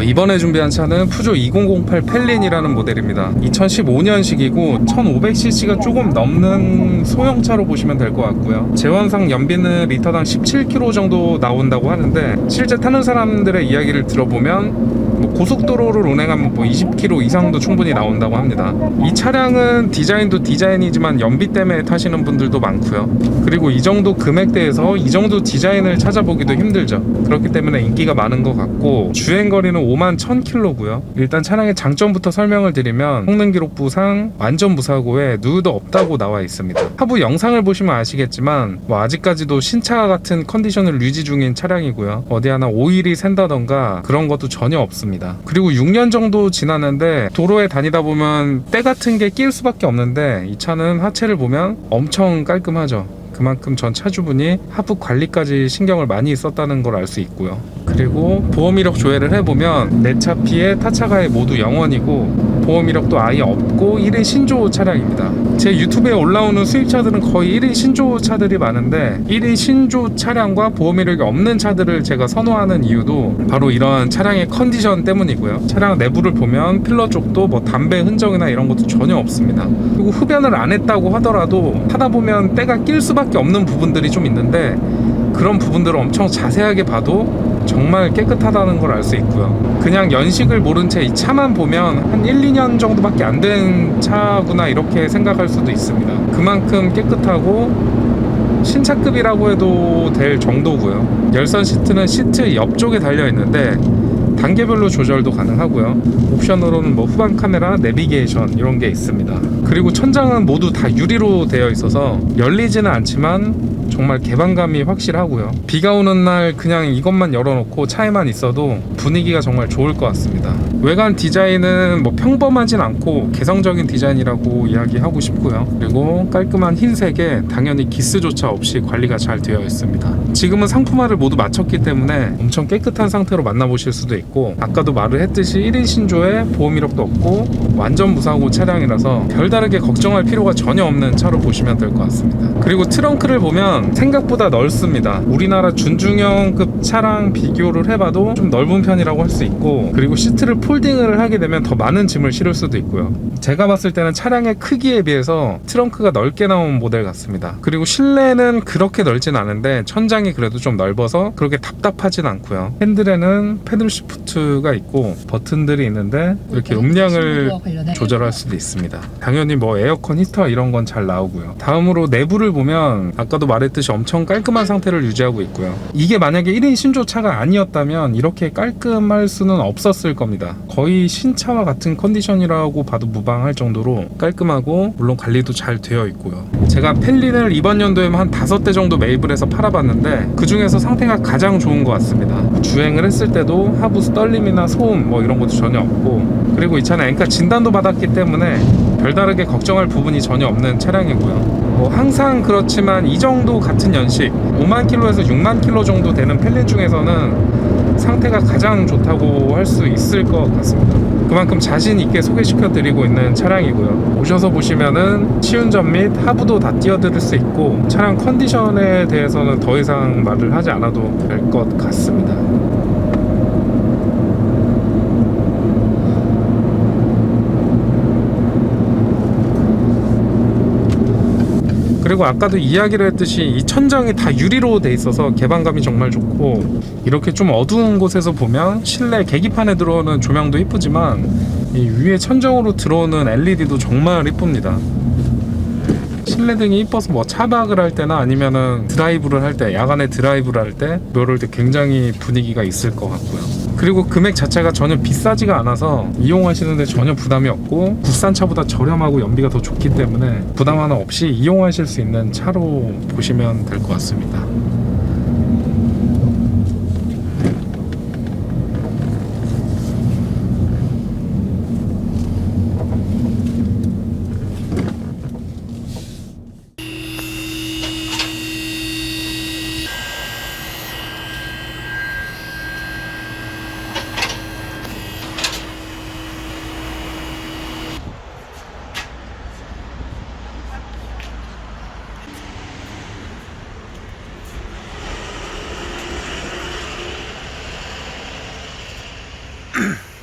어, 이번에 준비한 차는 푸조 2008 펠린이라는 모델입니다. 2015년식이고 1500cc가 조금 넘는 소형차로 보시면 될 것 같고요. 제원상 연비는 리터당 17km 정도 나온다고 하는데 실제 타는 사람들의 이야기를 들어보면 뭐 고속도로를 운행하면 뭐 20km 이상도 충분히 나온다고 합니다. 이 차량은 디자인도 디자인이지만 연비 때문에 타시는 분들도 많고요. 그리고 이 정도 금액대에서 이 정도 디자인을 찾아보기도 힘들죠. 그렇기 때문에 인기가 많은 것 같고 주행 거리는 5만 1000km고요. 일단 차량의 장점부터 설명을 드리면 성능 기록부상 완전 무사고에 누유도 없다고 나와 있습니다. 하부 영상을 보시면 아시겠지만 뭐 아직까지도 신차 같은 컨디션을 유지 중인 차량이고요. 어디 하나 오일이 샌다던가 그런 것도 전혀 없습니다. 그리고 6년 정도 지났는데 도로에 다니다 보면 때 같은 게낄 수밖에 없는데 이 차는 하체를 보면 엄청 깔끔하죠. 그만큼 전 차주분이 하부 관리까지 신경을 많이 썼다는 걸 알 수 있고요. 그리고 보험 이력 조회를 해보면 내 차 피해 타차 가해 모두 0원이고 보험 이력도 아예 없고 1인 신조 차량입니다. 제 유튜브에 올라오는 수입차들은 거의 1인 신조 차들이 많은데 1인 신조 차량과 보험 이력이 없는 차들을 제가 선호하는 이유도 바로 이러한 차량의 컨디션 때문이고요. 차량 내부를 보면 필러 쪽도 뭐 담배 흔적이나 이런 것도 전혀 없습니다. 그리고 흡연을 안 했다고 하더라도 하다 보면 때가 낄 수밖에 없는 부분들이 좀 있는데 그런 부분들을 엄청 자세하게 봐도 정말 깨끗하다는 걸 알 수 있고요. 그냥 연식을 모른 채 이 차만 보면 한 1, 2년 정도밖에 안 된 차구나 이렇게 생각할 수도 있습니다. 그만큼 깨끗하고 신차급이라고 해도 될 정도고요. 열선 시트는 시트 옆쪽에 달려 있는데 단계별로 조절도 가능하고요. 옵션으로는 뭐 후방 카메라, 내비게이션 이런 게 있습니다. 그리고 천장은 모두 다 유리로 되어 있어서 열리지는 않지만 정말 개방감이 확실하고요. 비가 오는 날 그냥 이것만 열어놓고 차에만 있어도 분위기가 정말 좋을 것 같습니다. 외관 디자인은 뭐 평범하진 않고 개성적인 디자인이라고 이야기하고 싶고요. 그리고 깔끔한 흰색에 당연히 기스조차 없이 관리가 잘 되어 있습니다. 지금은 상품화를 모두 마쳤기 때문에 엄청 깨끗한 상태로 만나보실 수도 있고 아까도 말을 했듯이 1인 신조에 보험 이력도 없고 완전 무사고 차량이라서 별다르게 걱정할 필요가 전혀 없는 차로 보시면 될 것 같습니다. 그리고 트렁크를 보면 생각보다 넓습니다. 우리나라 준중형급 차랑 비교를 해봐도 좀 넓은 편이라고 할 수 있고 그리고 시트를 폴딩을 하게 되면 더 많은 짐을 실을 수도 있고요. 제가 봤을 때는 차량의 크기에 비해서 트렁크가 넓게 나온 모델 같습니다. 그리고 실내는 그렇게 넓진 않은데 천장이 그래도 좀 넓어서 그렇게 답답하진 않고요. 핸들에는 패들 시프트가 있고 버튼들이 있는데 이렇게 음량을 조절할 수도 있습니다. 당연히 뭐 에어컨 히터 이런 건 잘 나오고요. 다음으로 내부를 보면 아까도 말했 듯이 엄청 깔끔한 상태를 유지하고 있고요. 이게 만약에 1인 신조차가 아니었다면 이렇게 깔끔할 수는 없었을 겁니다. 거의 신차와 같은 컨디션이라고 봐도 무방할 정도로 깔끔하고 물론 관리도 잘 되어 있고요. 제가 펠린을 이번 연도에만 한 다섯 대 정도 매입을 해서 팔아봤는데 그 중에서 상태가 가장 좋은 것 같습니다. 주행을 했을 때도 하부 떨림이나 소음 뭐 이런 것도 전혀 없고 그리고 이 차는 엔카 진단도 받았기 때문에 별다르게 걱정할 부분이 전혀 없는 차량이고요. 뭐 항상 그렇지만 이 정도 같은 연식 5만 킬로에서 6만 킬로 정도 되는 펠린 중에서는 상태가 가장 좋다고 할 수 있을 것 같습니다. 그만큼 자신 있게 소개시켜 드리고 있는 차량이고요. 오셔서 보시면은 시운전 및 하부도 다 띄워드릴 수 있고 차량 컨디션에 대해서는 더 이상 말을 하지 않아도 될 것 같습니다. 그리고 아까도 이야기를 했듯이 이 천장이 다 유리로 돼 있어서 개방감이 정말 좋고 이렇게 좀 어두운 곳에서 보면 실내 계기판에 들어오는 조명도 이쁘지만 이 위에 천정으로 들어오는 LED도 정말 이쁩니다. 실내등이 이뻐서 뭐 차박을 할 때나 아니면은 드라이브를 할 때 야간에 드라이브를 할때 이럴 때 굉장히 분위기가 있을 것 같고요. 그리고 금액 자체가 전혀 비싸지가 않아서 이용하시는데 전혀 부담이 없고 국산 차보다 저렴하고 연비가 더 좋기 때문에 부담 하나 없이 이용하실 수 있는 차로 보시면 될 것 같습니다.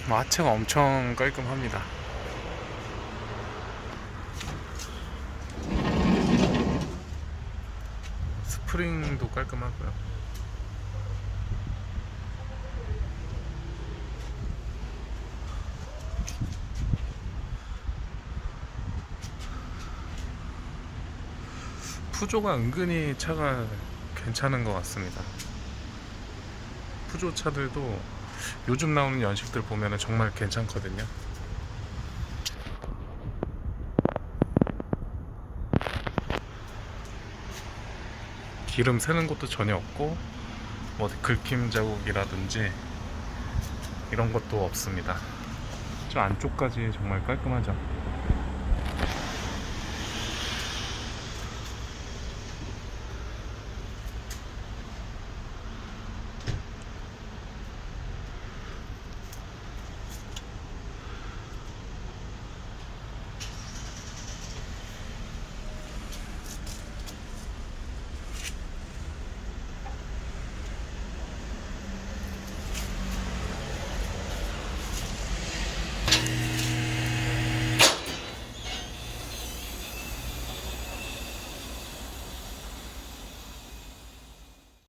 하체가 엄청 깔끔합니다. 스프링도 깔끔하고요. 푸조가 은근히 차가 괜찮은 것 같습니다. 푸조 차들도 요즘 나오는 연식들 보면 정말 괜찮거든요. 기름 새는 것도 전혀 없고 뭐 긁힘 자국이라든지 이런 것도 없습니다. 저 안쪽까지 정말 깔끔하죠.